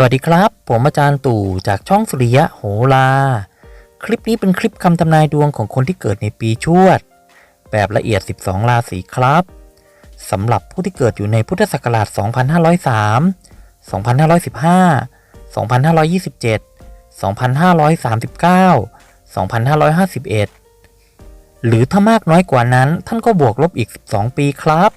สวัสดีครับ ผมอาจารย์ตู่จากช่องสุริยะโหราคลิปนี้เป็นคลิปคำทำนายดวงของคนที่เกิดในปีชวด แบบละเอียด 12 ราศีครับสำหรับผู้ที่เกิดอยู่ในพุทธศักราช 2503 2515 2527 2539 2551 หรือถ้ามากน้อยกว่านั้นท่านก็บวกลบอีก 12 ปีครับ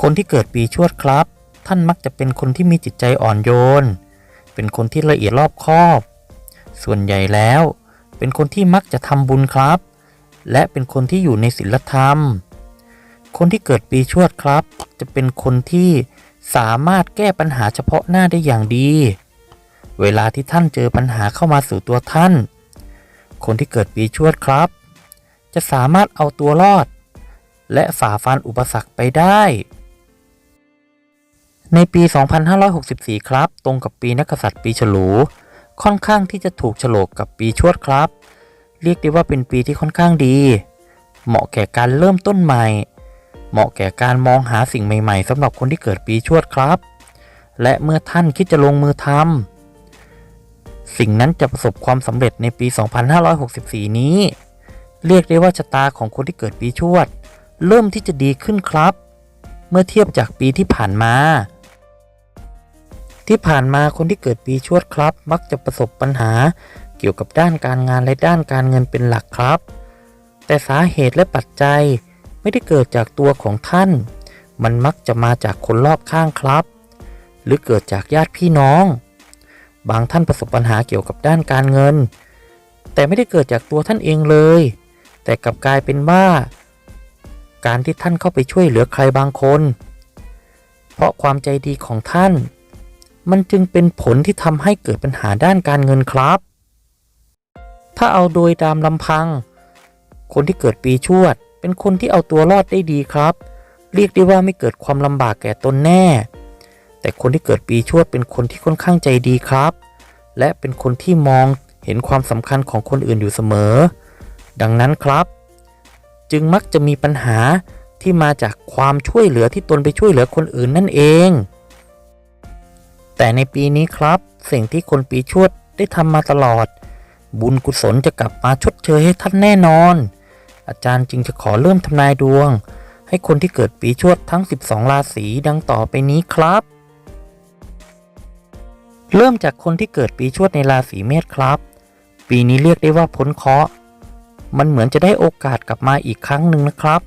คนที่เกิดปีชวดครับ ท่านมักจะเป็นคนที่มีจิตใจอ่อนโยน เป็นคนที่ละเอียดรอบคอบ ส่วนใหญ่แล้ว เป็นคนที่มักจะทำบุญครับ และเป็นคนที่อยู่ในศีลธรรม คนที่เกิดปีชวดครับ จะเป็นคนที่สามารถแก้ปัญหาเฉพาะหน้าได้อย่างดี เวลาที่ท่านเจอปัญหาเข้ามาสู่ตัวท่าน คนที่เกิดปีชวดครับ จะสามารถเอาตัวรอด และฝ่าฟันอุปสรรคไปได้ ในปี 2564 ครับ ตรงกับปีนักษัตริย์ปีฉลู ค่อนข้างที่จะถูกโฉลกกับปีชวดครับ เรียกได้ว่าเป็นปีที่ค่อนข้างดี เหมาะแก่การเริ่มต้นใหม่ เหมาะแก่การมองหาสิ่งใหม่ ๆสำหรับคนที่เกิดปีชวดครับ และเมื่อท่านคิดจะลงมือทำสิ่งนั้นจะประสบความสำเร็จในปี 2564 นี้ เรียกได้ว่าชะตาของคนที่เกิดปีชวด เริ่มที่จะดีขึ้นครับ เมื่อเทียบจากปีที่ผ่านมา ที่ผ่านมาคนที่เกิดปีชวดครับ มักจะประสบปัญหา เกี่ยวกับด้านการงานและด้านการเงินเป็นหลักครับ แต่สาเหตุและปัจจัยไม่ได้เกิดจากตัวของท่าน มันมักจะมาจากคนรอบข้างครับ หรือเกิดจากญาติพี่น้อง บางท่านประสบปัญหาเกี่ยวกับด้านการเงิน แต่ไม่ได้เกิดจากตัวท่านเองเลย แต่กลับกลายเป็นว่า การที่ท่านเข้าไปช่วยเหลือใครบางคน เพราะความใจดีของท่าน มันจึงเป็นผลที่ทำให้เกิดปัญหาด้านการเงินครับ ถ้าเอาโดยตามลำพัง คนที่เกิดปีชวด เป็นคนที่เอาตัวรอดได้ดีครับ เรียกได้ว่าไม่เกิดความลำบากแก่ตนแน่ แต่คนที่เกิดปีชวดเป็นคนที่ค่อนข้างใจดีครับ และเป็นคนที่มองเห็นความสำคัญของคนอื่นอยู่เสมอ ดังนั้นครับ จึงมักจะมีปัญหาที่มาจากความช่วยเหลือที่ตนไปช่วยเหลือคนอื่นนั่นเอง แต่ในปีนี้ครับ สิ่งที่คนปีชวดได้ทำมาตลอด บุญกุศลจะกลับมาชดเชยให้ท่านแน่นอน อาจารย์จึงจะขอเริ่มทำนายดวง ให้คนที่เกิดปีชวดทั้ง 12 ราศีดังต่อไปนี้ครับ เริ่มจากคนที่เกิดปีชวดในราศีเมษครับ ปีนี้เรียกได้ว่าพ้นเคราะห์มันเหมือนจะได้โอกาสกลับมาอีกครั้งหนึ่งนะครับ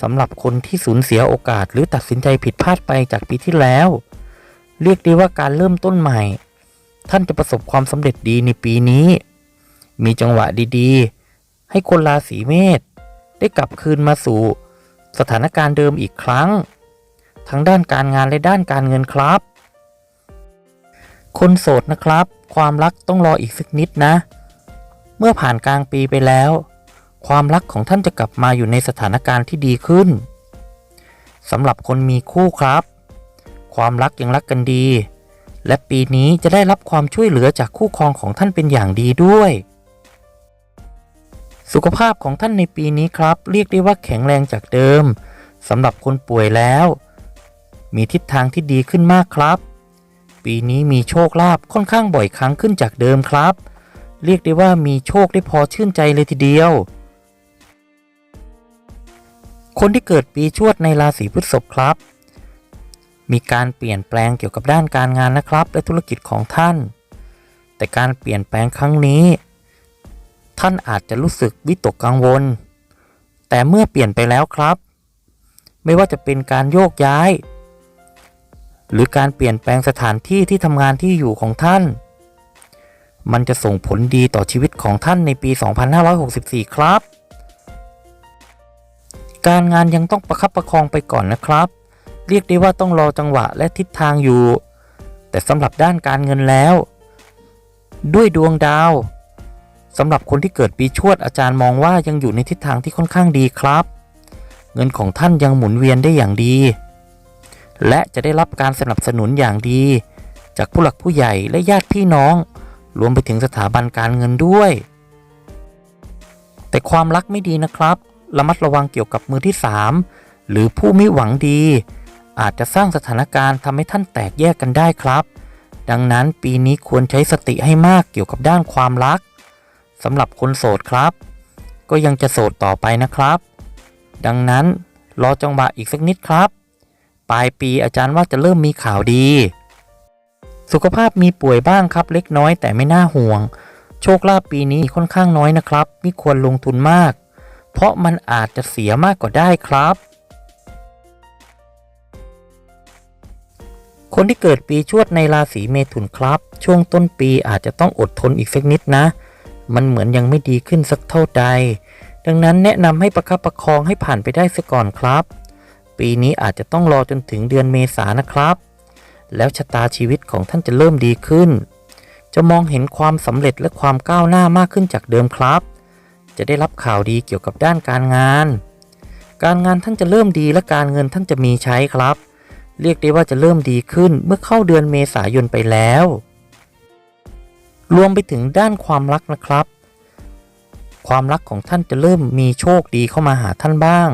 สำหรับคนที่สูญเสียโอกาสหรือตัดสินใจผิดพลาดไปจากปีที่แล้ว เรียกได้ว่าการเริ่มต้นใหม่ ท่านจะประสบความสำเร็จดีในปีนี้ มีจังหวะดีๆ ให้คนราศีเมษได้กลับคืนมาสู่ สถานการณ์เดิมอีกครั้ง ทั้งด้านการงานและด้านการเงินครับ คนโสดนะครับ ความรักต้องรออีกสักนิดนะ เมื่อผ่านกลางปีไปแล้ว ความรักของท่านจะกลับมาอยู่ในสถานการณ์ที่ดีขึ้นสำหรับคนมีคู่ครับ ความรักยังรักกันดี และปีนี้จะได้รับความช่วยเหลือจากคู่ครองของท่านเป็นอย่างดีด้วย สุขภาพของท่านในปีนี้ครับ เรียกได้ว่าแข็งแรงจากเดิมสำหรับคนป่วยแล้ว มีทิศทางที่ดีขึ้นมากครับ ปีนี้มีโชคลาภค่อนข้างบ่อยครั้งขึ้นจากเดิมครับ เรียกได้ว่ามีโชคได้พอชื่นใจเลยทีเดียว คนที่เกิดปีชวดในราศีพฤษภครับ มีการเปลี่ยนแปลงเกี่ยวกับด้านการงานนะครับ และธุรกิจของท่าน แต่การเปลี่ยนแปลงครั้งนี้ ท่านอาจจะรู้สึกวิตกกังวล แต่เมื่อเปลี่ยนไปแล้วครับ ไม่ว่าจะเป็นการโยกย้าย หรือการเปลี่ยนแปลงสถานที่ที่ทำงานที่อยู่ของท่าน มันจะส่งผลดีต่อชีวิตของท่านในปี 2564 ครับ การงานยังต้องประคับประคองไปก่อนนะครับ เรียกได้ว่าต้องรอจังหวะและทิศทางอยู่ แต่สำหรับด้านการเงินแล้ว ด้วยดวงดาวสำหรับคนที่เกิดปีชวดอาจารย์มองว่ายังอยู่ในทิศทางที่ค่อนข้างดีครับ เงินของท่านยังหมุนเวียนได้อย่างดี และจะได้รับการสนับสนุนอย่างดี จากผู้หลักผู้ใหญ่และญาติพี่น้อง รวมไปถึงสถาบันการเงินด้วย แต่ความรักไม่ดีนะครับ ระมัดระวังเกี่ยวกับมือที่ 3 หรือผู้ไม่หวังดี อาจจะสร้างสถานการณ์ทำให้ท่านแตกแยกกันได้ครับ ดังนั้นปีนี้ควรใช้สติให้มากเกี่ยวกับด้านความรักสำหรับคนโสดครับ ก็ยังจะโสดต่อไปนะครับ ดังนั้นรอจังหวะอีกสักนิดครับ ปลายปีอาจารย์ว่าจะเริ่มมีข่าวดี สุขภาพมีป่วยบ้างครับ เล็กน้อยแต่ไม่น่าห่วง โชคลาภปีนี้ค่อนข้างน้อยนะครับ ไม่ควรลงทุนมาก เพราะมันอาจจะเสียมากกว่าได้ครับ คนที่เกิดปีชวดในราศีเมถุนครับ ช่วงต้นปีอาจจะต้องอดทนอีกสักนิดนะ มันเหมือนยังไม่ดีขึ้นสักเท่าใด ดังนั้นแนะนำให้ประคับประคองให้ผ่านไปได้ซะก่อนครับ ปีนี้อาจจะต้องรอจนถึงเดือนเมษานะครับ แล้วชะตาชีวิตของท่านจะเริ่มดีขึ้น จะมองเห็นความสำเร็จและความก้าวหน้ามากขึ้นจากเดิมครับ จะได้รับข่าวดีเกี่ยวกับด้านการงาน การงานท่านจะเริ่มดีและการเงินท่านจะมีใช้ครับ เรียกได้ว่าจะเริ่มดีขึ้นเมื่อเข้าเดือนเมษายนไปแล้ว รวมไปถึงด้านความรักนะครับ ความรักของท่านจะเริ่มมีโชคดีเข้ามาหาท่านบ้าง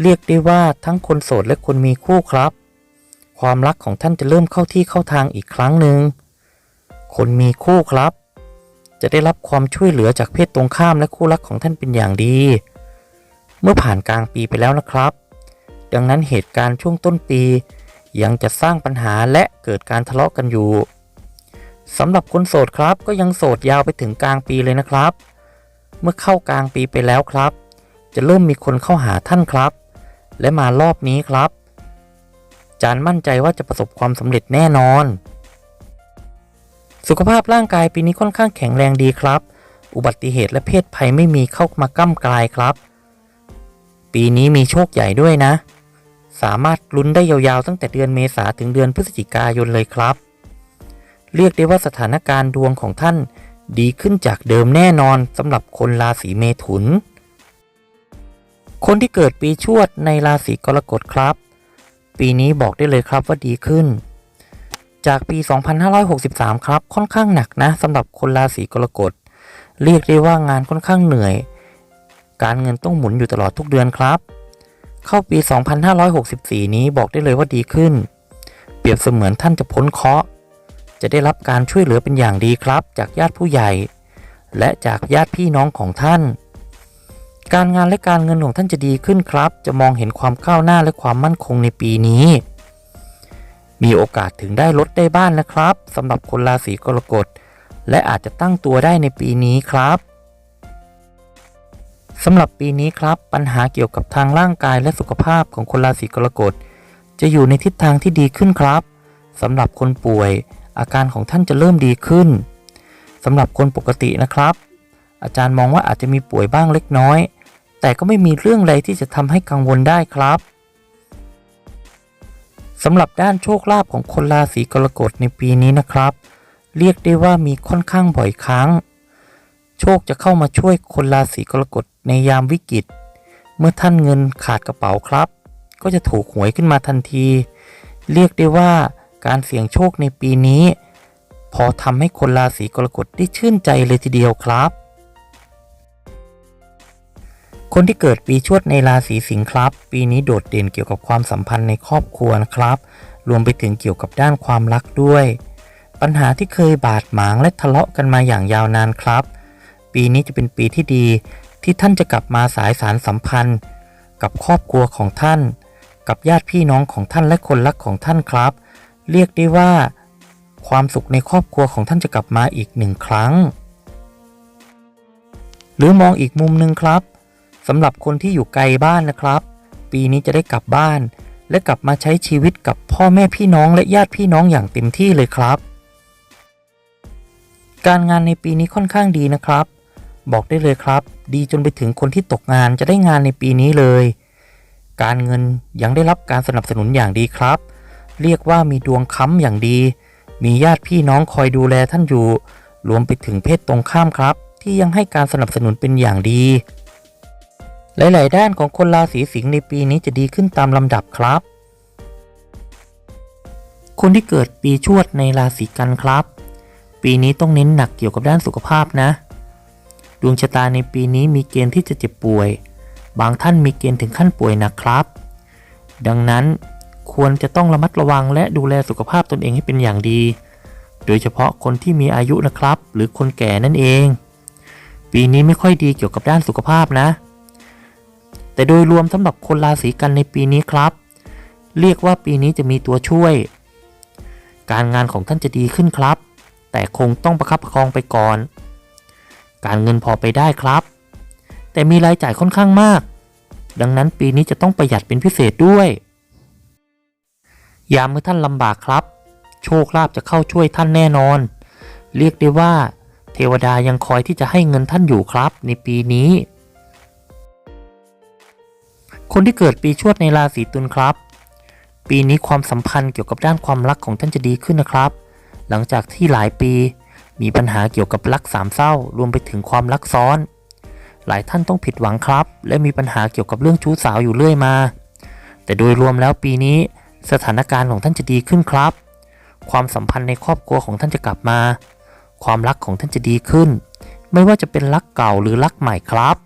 เรียกได้ว่าทั้งคนโสดและคนมีคู่ครับ ความรักของท่านจะเริ่มเข้าที่เข้าทางอีกครั้งหนึ่ง คนมีคู่ครับ จะได้รับความช่วยเหลือจากเพศตรงข้ามและคู่รักของท่านเป็นอย่างดี เมื่อผ่านกลางปีไปแล้วนะครับ ดังนั้นเหตุการณ์ช่วงต้นปี ยังจะสร้างปัญหาและเกิดการทะเลาะกันอยู่สำหรับคนโสดครับก็ยังโสดยาวไปถึงกลางปีเลยนะครับ เมื่อเข้ากลางปีไปแล้วครับ จะเริ่มมีคนเข้าหาท่านครับ และมารอบนี้ครับ จานมั่นใจว่าจะประสบความสำเร็จแน่นอน สุขภาพร่างกายปีนี้ค่อนข้างแข็งแรงดีครับ อุบัติเหตุและเพศภัยไม่มีเข้ามาก้ำกลายครับ ปีนี้มีโชคใหญ่ด้วยนะ สามารถลุ้นได้ยาวๆ ตั้งแต่เดือนเมษาถึงเดือนพฤศจิกายนเลยครับ เรียกได้ว่าสถานการณ์ดวงของท่านดีขึ้นจากเดิมแน่นอนสำหรับคนราศีเมถุน คนที่เกิดปีชวดในราศีกรกฎครับ ปีนี้บอกได้เลยครับว่าดีขึ้น จากปี 2563 ครับ ค่อนข้างหนักนะสำหรับคนราศีกรกฎ เรียกได้ว่างานค่อนข้างเหนื่อย การเงินต้องหมุนอยู่ตลอดทุกเดือนครับ เข้าปี 2564 นี้บอกได้เลยว่าดีขึ้น เปรียบเสมือนท่านจะพ้นเคราะห์จะได้รับการช่วยเหลือเป็นอย่างดีครับ จากญาติผู้ใหญ่ และจากญาติพี่น้องของท่าน การงานและการเงินของท่านจะดีขึ้นครับ จะมองเห็นความก้าวหน้าและความมั่นคงในปีนี้ มีโอกาสถึงได้รถได้บ้านนะครับสำหรับคนราศีกรกฎและอาจจะตั้งตัวได้ในปีนี้ครับ สำหรับปีนี้ครับปัญหาเกี่ยวกับทางร่างกายและสุขภาพของคนราศีกรกฎจะอยู่ในทิศทางที่ดีขึ้นครับสำหรับคนป่วย อาการของท่านจะเริ่มดีขึ้นสำหรับคนปกตินะครับ อาจารย์มองว่าอาจจะมีป่วยบ้างเล็กน้อย แต่ก็ไม่มีเรื่องอะไรที่จะทำให้กังวลได้ครับสำหรับด้านโชคลาภของคนราศีกรกฎในปีนี้นะครับ เรียกได้ว่ามีค่อนข้างบ่อยครั้ง โชคจะเข้ามาช่วยคนราศีกรกฎในยามวิกฤต เมื่อท่านเงินขาดกระเป๋าครับ ก็จะถูกหวยขึ้นมาทันที เรียกได้ว่าการเสี่ยงโชคในปีนี้ พอทำให้คนราศีกรกฎได้ชื่นใจเลยทีเดียวครับ คนที่เกิดปีชวดในราศีสิงห์ครับ ปีนี้โดดเด่นเกี่ยวกับความสัมพันธ์ในครอบครัวนะครับ รวมไปถึงเกี่ยวกับด้านความรักด้วย ปัญหาที่เคยบาดหมางและทะเลาะกันมาอย่างยาวนานครับ ปีนี้จะเป็นปีที่ดี ที่ท่านจะกลับมาสายสารสัมพันธ์ กับครอบครัวของท่าน กับญาติพี่น้องของท่านและคนรักของท่านครับ เรียกได้ว่า ความสุขในครอบครัวของท่านจะกลับมาอีกหนึ่งครั้ง หรือมองอีกมุมหนึ่งครับสำหรับคนที่อยู่ไกลบ้านนะครับ ปีนี้จะได้กลับบ้าน และกลับมาใช้ชีวิตกับพ่อแม่พี่น้องและญาติพี่น้องอย่างเต็มที่เลยครับ การงานในปีนี้ค่อนข้างดีนะครับ บอกได้เลยครับ ดีจนไปถึงคนที่ตกงานจะได้งานในปีนี้เลย การเงินยังได้รับการสนับสนุนอย่างดีครับ เรียกว่ามีดวงค้ำอย่างดี มีญาติพี่น้องคอยดูแลท่านอยู่ รวมไปถึงเพศตรงข้ามครับ ที่ยังให้การสนับสนุนเป็นอย่างดี หลาย ๆ ด้านของคนราศีสิงห์ในปีนี้จะดีขึ้นตามลำดับครับ คนที่เกิดปีชวดในราศีกันครับ ปีนี้ต้องเน้นหนักเกี่ยวกับด้านสุขภาพนะ ดวงชะตาในปีนี้มีเกณฑ์ที่จะเจ็บป่วย บางท่านมีเกณฑ์ถึงขั้นป่วยหนักครับ ดังนั้นควรจะต้องระมัดระวังและดูแลสุขภาพตนเองให้เป็นอย่างดี โดยเฉพาะคนที่มีอายุนะครับ หรือคนแก่นั่นเอง ปีนี้ไม่ค่อยดีเกี่ยวกับด้านสุขภาพนะ แต่โดยรวมสำหรับคนราศีกันในปีนี้ครับ เรียกว่าปีนี้จะมีตัวช่วย การงานของท่านจะดีขึ้นครับ แต่คงต้องประคับประคองไปก่อน การเงินพอไปได้ครับ แต่มีรายจ่ายค่อนข้างมาก ดังนั้นปีนี้จะต้องประหยัดเป็นพิเศษด้วย ยามเมื่อท่านลำบากครับ โชคลาภจะเข้าช่วยท่านแน่นอน เรียกได้ว่า เทวดายังคอยที่จะให้เงินท่านอยู่ครับ ในปีนี้ คนที่เกิดปีชวดในราศีตุลครับ ปีนี้ความสัมพันธ์เกี่ยวกับด้านความรักของท่านจะดีขึ้นนะครับ หลังจากที่หลายปี มีปัญหาเกี่ยวกับรักสามเศร้ารวมไปถึงความรักซ้อน หลายท่านต้องผิดหวังครับ และมีปัญหาเกี่ยวกับเรื่องชู้สาวอยู่เรื่อยมา แต่โดยรวมแล้วปีนี้สถานการณ์ของท่านจะดีขึ้นครับ ความสัมพันธ์ในครอบครัวของท่านจะกลับมา ความรักของท่านจะดีขึ้น ไม่ว่าจะเป็นรักเก่าหรือรักใหม่ครับ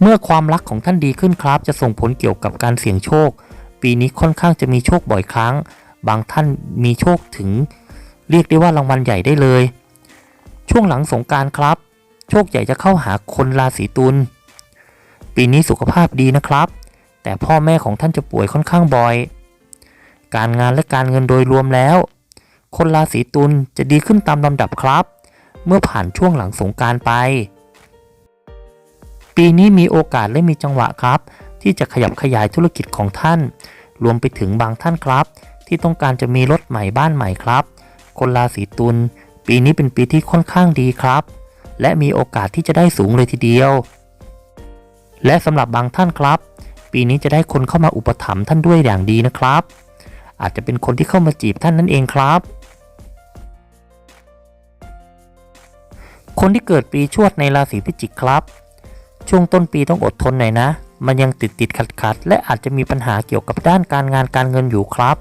เมื่อความรักของท่านดีขึ้นครับ จะส่งผลเกี่ยวกับการเสี่ยงโชค ปีนี้ค่อนข้างจะมีโชคบ่อยครั้ง บางท่านมีโชคถึง เรียกได้ว่ารางวัลใหญ่ได้เลย ช่วงหลังสงการครับ โชคใหญ่จะเข้าหาคนราศีตุลปีนี้สุขภาพดีนะครับ แต่พ่อแม่ของท่านจะป่วยค่อนข้างบ่อย การงานและการเงินโดยรวมแล้ว คนราศีตุลจะดีขึ้นตามลำดับครับ เมื่อผ่านช่วงหลังสงการไป ปีนี้มีโอกาสและมีจังหวะครับ ที่จะขยับขยายธุรกิจของท่าน รวมไปถึงบางท่านครับ ที่ต้องการจะมีรถใหม่บ้านใหม่ครับ คนราศีตุลปีนี้เป็นปีที่ค่อนข้างดีครับ และมีโอกาสที่จะได้สูงเลยทีเดียว และสำหรับบางท่านครับ ปีนี้จะได้คนเข้ามาอุปถัมภ์ท่านด้วยอย่างดีนะครับ อาจจะเป็นคนที่เข้ามาจีบท่านนั่นเองครับ คนที่เกิดปีชวดในราศีพิจิกครับ ช่วงต้นปีต้องอดทนหน่อยนะ มันยังติดติดขัดขัดและอาจจะมีปัญหาเกี่ยวกับด้านการงานการเงินอยู่ครับ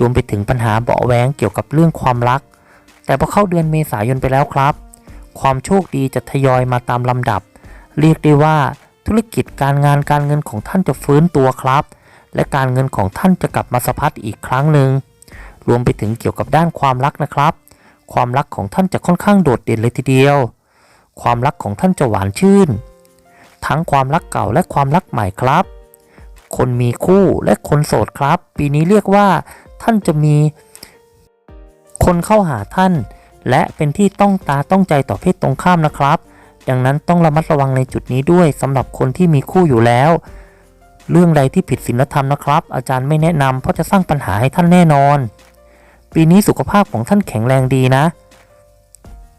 รวมไปถึงปัญหาเบาะแวงเกี่ยวกับเรื่องความรัก แต่พอเข้าเดือนเมษายนไปแล้วครับ ความโชคดีจะทยอยมาตามลำดับ เรียกได้ว่าธุรกิจการงานการเงินของท่านจะฟื้นตัวครับ และการเงินของท่านจะกลับมาสะพัดอีกครั้งหนึ่งรวมไปถึงเกี่ยวกับด้านความรักนะครับ ความรักของท่านจะค่อนข้างโดดเด่นเลยทีเดียว ความรักของท่านจะหวานชื่น ทั้งความรักเก่าและความรักใหม่ครับ คนมีคู่และคนโสดครับ ปีนี้เรียกว่า ท่านจะมีคนเข้าหาท่าน และเป็นที่ต้องตาต้องใจต่อเพศตรงข้ามนะครับ ดังนั้นต้องระมัดระวังในจุดนี้ด้วยสำหรับคนที่มีคู่อยู่แล้ว เรื่องใดที่ผิดศีลธรรมนะครับ อาจารย์ไม่แนะนำเพราะจะสร้างปัญหาให้ท่านแน่นอน ปีนี้สุขภาพของท่านแข็งแรงดีนะ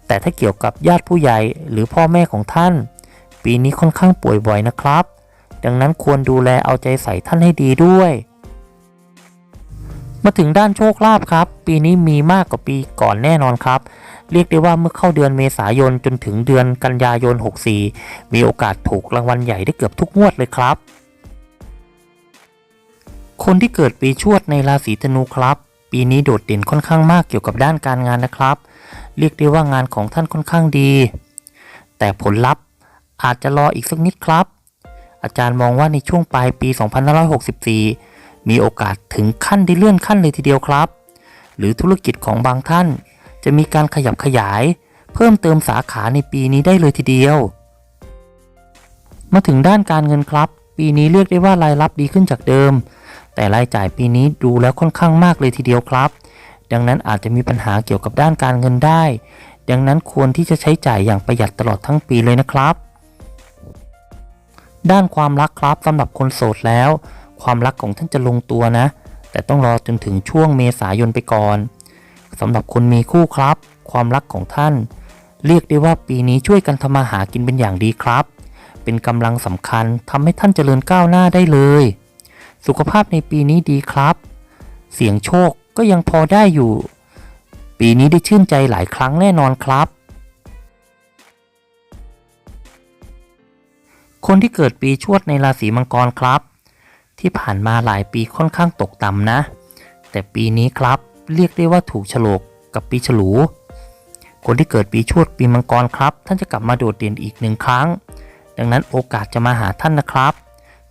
แต่ถ้าเกี่ยวกับญาติผู้ใหญ่หรือพ่อแม่ของท่าน ปีนี้ค่อนข้างป่วยบ่อยนะครับ ดังนั้นควรดูแลเอาใจใส่ท่านให้ดีด้วย มาถึงด้านโชคลาภครับ ปีนี้มีมากกว่าปีก่อนแน่นอนครับ เรียกได้ว่าเมื่อเข้าเดือนเมษายนจนถึงเดือนกันยายน 64 มีโอกาสถูกรางวัลใหญ่ได้เกือบทุกงวดเลยครับ คนที่เกิดปีชวดในราศีธนูครับ ปีนี้โดดเด่นค่อนข้างมากเกี่ยวกับด้านการงานนะครับ เรียกได้ว่างานของท่านค่อนข้างดี แต่ผลลัพธ์อาจจะรออีกสักนิดครับ อาจารย์มองว่าในช่วงปลายปี 2564 มีโอกาสถึงขั้นได้เลื่อนขั้นเลยทีเดียวครับ หรือธุรกิจของบางท่าน จะมีการขยับขยาย เพิ่มเติมสาขาในปีนี้ได้เลยทีเดียว มาถึงด้านการเงินครับ ปีนี้เรียกได้ว่ารายรับดีขึ้นจากเดิม แต่รายจ่ายปีนี้ดูแล้วค่อนข้างมากเลยทีเดียวครับ ดังนั้นอาจจะมีปัญหาเกี่ยวกับด้านการเงินได้ ดังนั้นควรที่จะใช้จ่ายอย่างประหยัดตลอดทั้งปีเลยนะครับด้านความรักครับสำหรับคนโสดแล้ว ความรักของท่านจะลงตัวนะ แต่ต้องรอจนถึงช่วงเมษายนไปก่อนสำหรับคนมีคู่ครับ ความรักของท่าน เรียกได้ว่าปีนี้ช่วยกันทำมาหากินเป็นอย่างดีครับ เป็นกำลังสำคัญทำให้ท่านเจริญก้าวหน้าได้เลย สุขภาพในปีนี้ดีครับ เสียงโชคก็ยังพอได้อยู่ ปีนี้ได้ชื่นใจหลายครั้งแน่นอนครับ คนที่เกิดปีชวดในราศีมังกรครับ ที่ผ่านมาหลายปีค่อนข้างตกต่ำนะ แต่ปีนี้ครับเรียกได้ว่าถูกฉลกกับปีฉลู คนที่เกิดปีชวดปีมังกรครับ ท่านจะกลับมาโดดเด่นอีกหนึ่งครั้ง ดังนั้นโอกาสจะมาหาท่านนะครับ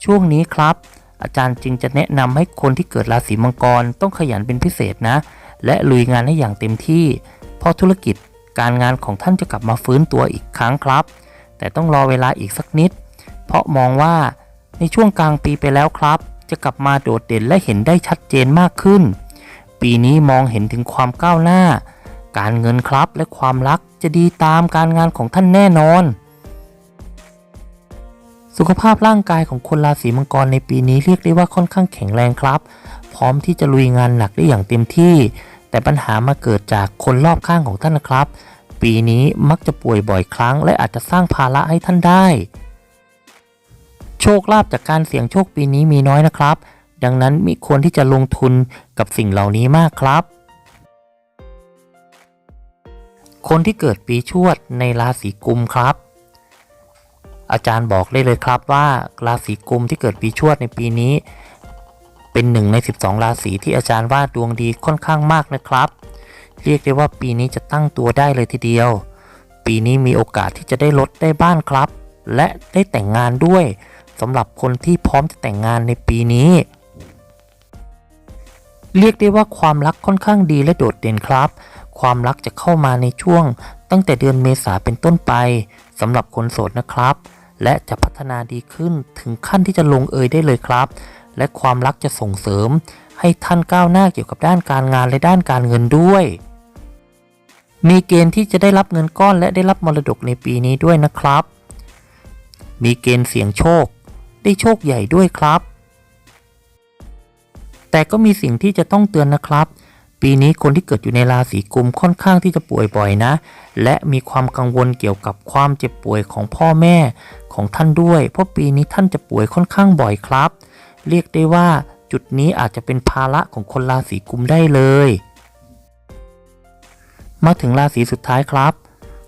ช่วงนี้ครับ อาจารย์จึงจะแนะนำให้คนที่เกิดราศีมังกรต้องขยันเป็นพิเศษนะ และลุยงานให้อย่างเต็มที่ เพราะธุรกิจการงานของท่านจะกลับมาฟื้นตัวอีกครั้งครับ แต่ต้องรอเวลาอีกสักนิด เพราะมองว่า ในช่วงกลางปีไปแล้วครับ จะกลับมาโดดเด่นและเห็นได้ชัดเจนมากขึ้น ปีนี้มองเห็นถึงความก้าวหน้า การเงินครับและความรักจะดีตามการงานของท่านแน่นอน สุขภาพร่างกายของคนราศีมังกรในปีนี้เรียกได้ว่าค่อนข้างแข็งแรงครับ พร้อมที่จะลุยงานหนักได้อย่างเต็มที่ แต่ปัญหามาเกิดจากคนรอบข้างของท่านนะครับ ปีนี้มักจะป่วยบ่อยครั้ง และอาจจะสร้างภาระให้ท่านได้ โชคลาภจากการเสี่ยงโชคปีนี้มีน้อยนะครับ ดังนั้นมีควรที่จะลงทุนกับสิ่งเหล่านี้มากครับ คนที่เกิดปีชวดในราศีกุมครับ อาจารย์บอกได้เลยครับว่าราศีกุมที่เกิดปีชวดในปีนี้ เป็นหนึ่งใน 12 ราศีที่อาจารย์ว่าดวงดีค่อนข้างมากนะครับ เรียกได้ว่าปีนี้จะตั้งตัวได้เลยทีเดียว ปีนี้มีโอกาสที่จะได้รถได้บ้านครับและได้แต่งงานด้วย สำหรับคนที่พร้อมจะแต่งงานในปีนี้ เรียกได้ว่าความรักค่อนข้างดีและโดดเด่นครับ ความรักจะเข้ามาในช่วง ตั้งแต่เดือนเมษาเป็นต้นไปสำหรับคนโสดนะครับ และจะพัฒนาดีขึ้นถึงขั้นที่จะลงเอยได้เลยครับ และความรักจะส่งเสริม ให้ท่านก้าวหน้าเกี่ยวกับด้านการงานและด้านการเงินด้วยมีเกณฑ์ที่จะได้รับเงินก้อนและได้รับมรดกในปีนี้ด้วยนะครับ มีเกณฑ์เสี่ยงโชค ได้โชคใหญ่ด้วยครับ แต่ก็มีสิ่งที่จะต้องเตือนนะครับ ปีนี้คนที่เกิดอยู่ในราศีกุมค่อนข้างที่จะป่วยบ่อยนะ และมีความกังวลเกี่ยวกับความเจ็บป่วยของพ่อแม่ของท่านด้วย เพราะปีนี้ท่านจะป่วยค่อนข้างบ่อยครับ เรียกได้ว่าจุดนี้อาจจะเป็นภาระของคนราศีกุมได้เลย มาถึงราศีสุดท้ายครับ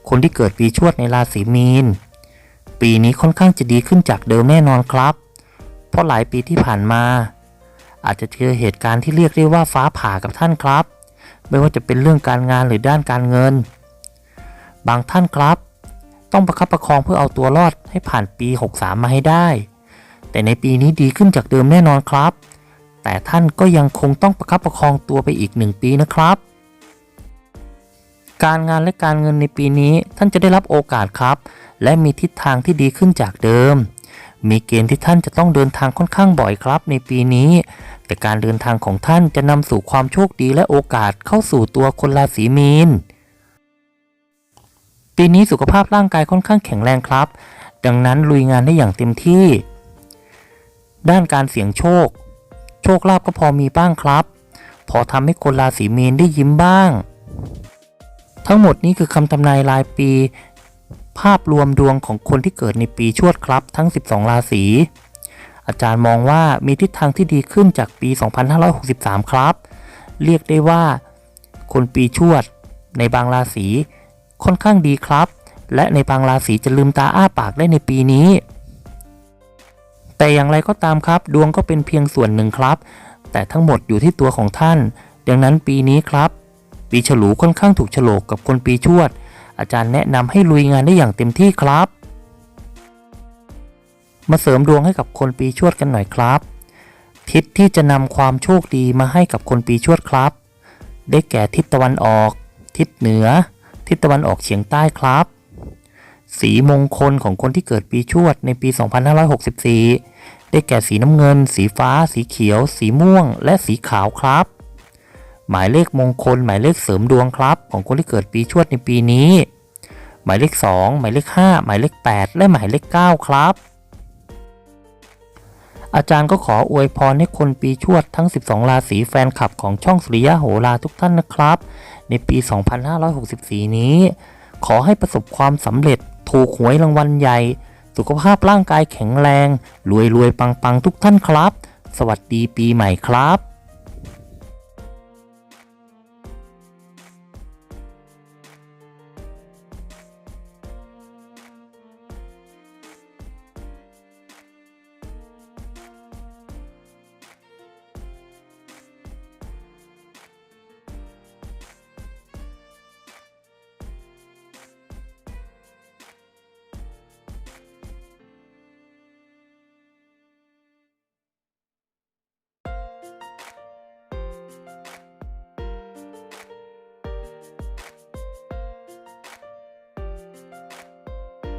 คนที่เกิดปีชวดในราศีมีน ปีนี้ค่อนข้างจะดีขึ้นจากเดิมแน่นอนครับ เพราะหลายปีที่ผ่านมา อาจจะเจอเหตุการณ์ที่เรียกได้ว่าฟ้าผ่ากับท่านครับ ไม่ว่าจะเป็นเรื่องการงานหรือด้านการเงิน บางท่านครับ ต้องประคับประคองเพื่อเอาตัวรอดให้ผ่านปี 63 มาให้ได้ แต่ในปีนี้ดีขึ้นจากเดิมแน่นอนครับ แต่ท่านก็ยังคงต้องประคับประคองตัวไปอีกหนึ่งปีนะครับ การงานและการเงินในปีนี้ท่านจะได้รับโอกาสครับ และมีทิศทางที่ดีขึ้นจากเดิม มีเกณฑ์ที่ท่านจะต้องเดินทางค่อนข้างบ่อยครับ ในปีนี้ แต่การเดินทางของท่านจะนำสู่ความโชคดีและโอกาสเข้าสู่ตัวคนราศีมีน ปีนี้สุขภาพร่างกายค่อนข้างแข็งแรงครับ ดังนั้นลุยงานได้อย่างเต็มที่ ด้านการเสี่ยงโชค โชคลาภก็พอมีบ้างครับ พอทำให้คนราศีมีนได้ยิ้มบ้าง ทั้งหมดนี้คือคำทำนายรายปี ภาพรวมดวงของคนที่เกิดในปีชวดครับ ทั้ง 12 ราศีอาจารย์มองว่ามีทิศทางที่ดีขึ้นจากปี 2563 ครับ เรียกได้ว่า คนปีชวดในบางราศีค่อนข้างดีครับ และในบางราศีจะลืมตาอ้าปากได้ในปีนี้ แต่อย่างไรก็ตามครับ ดวงก็เป็นเพียงส่วนหนึ่งครับ แต่ทั้งหมดอยู่ที่ตัวของท่าน ดังนั้นปีนี้ครับ ปีฉลูค่อนข้างถูกโฉลกกับคนปีชวด อาจารย์แนะนำให้ลุยงานได้อย่างเต็มที่ครับ มาเสริมดวงให้กับคนปีชวดกันหน่อยครับ ทิศที่จะนำความโชคดีมาให้กับคนปีชวดครับ ได้แก่ทิศตะวันออก ทิศเหนือ ทิศตะวันออกเฉียงใต้ครับ สีมงคลของคนที่เกิดปีชวดในปี 2564 ได้แก่สีน้ำเงิน สีฟ้า สีเขียว สีม่วง และสีขาวครับ หมายเลขมงคล หมายเลขเสริมดวงครับ ของคนที่เกิดปีชวดในปีนี้ หมายเลข 2 หมายเลข 5 หมายเลข 8 และหมายเลข 9 ครับ อาจารย์ก็ขออวยพรให้คนปีชวดทั้ง 12 ราศีแฟนคลับของช่องสุริยะโหราทุกท่านนะครับ ในปี 2564 นี้ ขอให้ประสบความสำเร็จถูกหวยรางวัลใหญ่ สุขภาพร่างกายแข็งแรง รวยรวยๆปังๆทุกท่านครับ สวัสดีปีใหม่ครับ